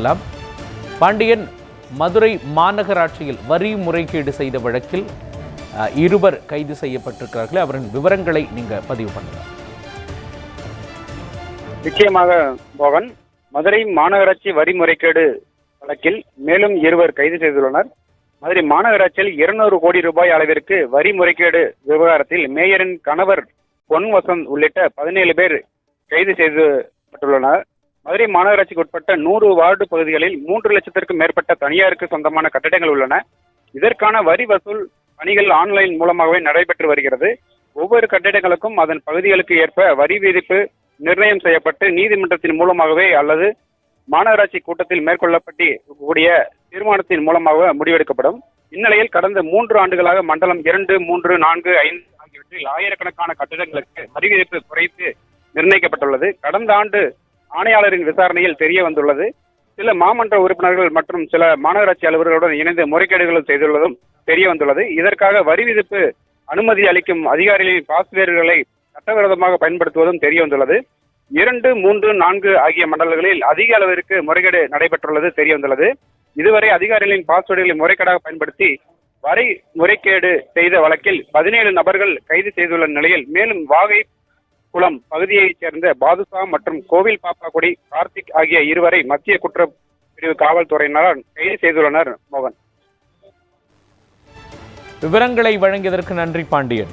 எல்லாம் பாண்டியன் மதுரை மாநகராட்சியில் வரி முறைகேடு செய்த வழக்கில் இருவர் கைது செய்யப்பட்டிருக்கிறார்கள். அவரின் விவரங்களை நீங்க பதிவு பண்ணுங்க. நிச்சயமாக மோகன் மதுரை மாநகராட்சி வரி முறைகேடு வழக்கில் மேலும் இருவர் கைது செய்துள்ளனர். மதுரை மாநகராட்சியில் இருநூறு கோடி ரூபாய் அளவிற்கு வரி முறைகேடு விவகாரத்தில் மேயரின் கணவர் பொன் வசந்த் உள்ளிட்ட பதினேழு பேர் கைது செய்யப்பட்டுள்ளனர் மதுரை மாநகராட்சிக்கு உட்பட்ட நூறு வார்டு பகுதிகளில் மூன்று லட்சத்திற்கும் மேற்பட்ட தனியாருக்கு சொந்தமான கட்டடங்கள் உள்ளன. இதற்கான வரி வசூல் பணிகள் ஆன்லைன் மூலமாகவே நடைபெற்று வருகிறது. ஒவ்வொரு கட்டிடங்களுக்கும் அதன் பகுதிகளுக்கு ஏற்ப வரி விதிப்பு நிர்ணயம் செய்யப்பட்டு நீதிமன்றத்தின் மூலமாகவே அல்லது மாநகராட்சி கூட்டத்தில் மேற்கொள்ளப்பட்டு கூடிய தீர்மானத்தின் மூலமாக முடிவெடுக்கப்படும். இந்நிலையில் கடந்த மூன்று ஆண்டுகளாக மண்டலம் இரண்டு மூன்று நான்கு ஐந்து ஆகியவற்றில் ஆயிரக்கணக்கான கட்டிடங்களுக்கு வரி விதிப்பு குறைத்து நிர்ணயிக்கப்பட்டுள்ளது. கடந்த ஆண்டு ஆணையாளரின் விசாரணையில் தெரிய வந்துள்ளது. சில மாமன்ற உறுப்பினர்கள் மற்றும் சில மாநகராட்சி அலுவலர்களுடன் இணைந்து முறைகேடுகள் செய்துள்ளதும் தெரிய வந்துள்ளது. இதற்காக வரி விதிப்பு அனுமதி அளிக்கும் அதிகாரிகளின் பாஸ்வேர்டுகளை சட்டவிரோதமாக பயன்படுத்துவதும் தெரிய வந்துள்ளது. இரண்டு மூன்று நான்கு ஆகிய மண்டலங்களில் அதிக அளவிற்கு முறைகேடு நடைபெற்றுள்ளது தெரிய வந்துள்ளது. இதுவரை அதிகாரிகளின் பாஸ்வேர்டுகளை முறைகேடாக பயன்படுத்தி வரை முறைகேடு செய்த வழக்கில் பதினேழு நபர்கள் கைது செய்துள்ள நிலையில் மேலும் வாகை குளம் பகுதியைச் சேர்ந்த பாதுஷா மற்றும் கோவில் பாப்பாக்குடி கார்த்திக் ஆகிய இருவரை மத்திய குற்ற பிரிவு காவல்துறையினரால் கைது செய்துள்ளனர் மோகன். விவரங்களை வழங்கியதற்கு நன்றி பாண்டியன்.